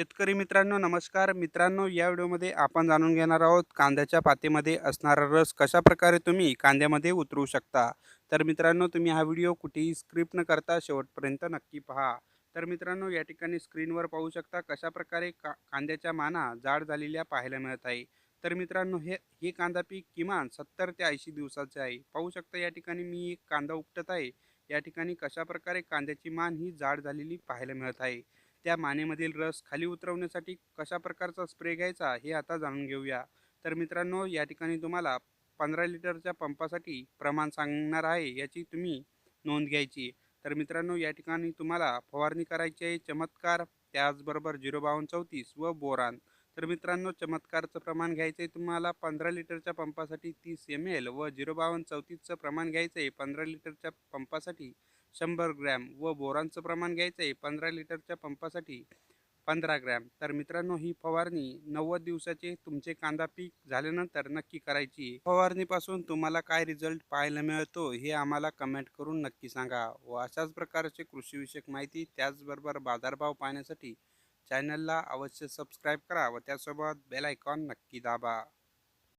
शेतकरी मित्रांनो नमस्कार. मित्रांनो या व्हिडिओमध्ये आपण जाणून घेणार आहोत कांद्याच्या पातेमध्ये असणारा रस कशा प्रकारे तुम्ही कांद्यामध्ये उतरू शकता. तर मित्रांनो तुम्ही हा व्हिडिओ कुठेही स्क्रिप्ट न करता शेवटपर्यंत नक्की पहा. तर मित्रांनो या ठिकाणी स्क्रीनवर पाहू शकता कशा प्रकारे का कांद्याच्या माना जाड झालेल्या पाहायला मिळत आहे. तर मित्रांनो हे हे कांदा पीक किमान सत्तर ते ऐंशी दिवसाचे आहे. पाहू शकता या ठिकाणी मी एक कांदा उपटत आहे. या ठिकाणी कशा प्रकारे कांद्याची मान ही जाड झालेली पाहायला मिळत आहे. त्या मानेमधील रस खाली उतरवण्यासाठी कशा प्रकारचा स्प्रे घ्यायचा हे आता जाणून घेऊया. तर मित्रांनो या ठिकाणी तुम्हाला पंधरा लिटरच्या पंपासाठी प्रमाण सांगणार आहे याची तुम्ही नोंद घ्यायची. तर मित्रांनो या ठिकाणी तुम्हाला फवारणी करायची आहे चमत्कार त्याचबरोबर झिरो बावन्न चौतीस व बोरान. तर मित्रांनो चमत्कारचं प्रमाण घ्यायचं आहे तुम्हाला. पंधरा लिटरच्या पंपासाठी तीस एम एल व झिरो बावन्न चौतीसचं प्रमाण घ्यायचं आहे पंधरा लिटरच्या पंपासाठी शंभर ग्रॅम व बोरांचं प्रमाण घ्यायचं आहे पंधरा लिटरच्या पंपासाठी पंधरा ग्रॅम. तर मित्रांनो ही फवारणी नव्वद दिवसाचे तुमचे कांदा पीक झाल्यानंतर नक्की करायची. फवारणीपासून तुम्हाला काय रिझल्ट पाहायला मिळतो हे आम्हाला कमेंट करून नक्की सांगा व अशाच प्रकारचे कृषीविषयक माहिती त्याचबरोबर बाजारभाव पाहण्यासाठी चॅनलला अवश्य सबस्क्राईब करा व त्यासोबत बेल आयकॉन नक्की दाबा.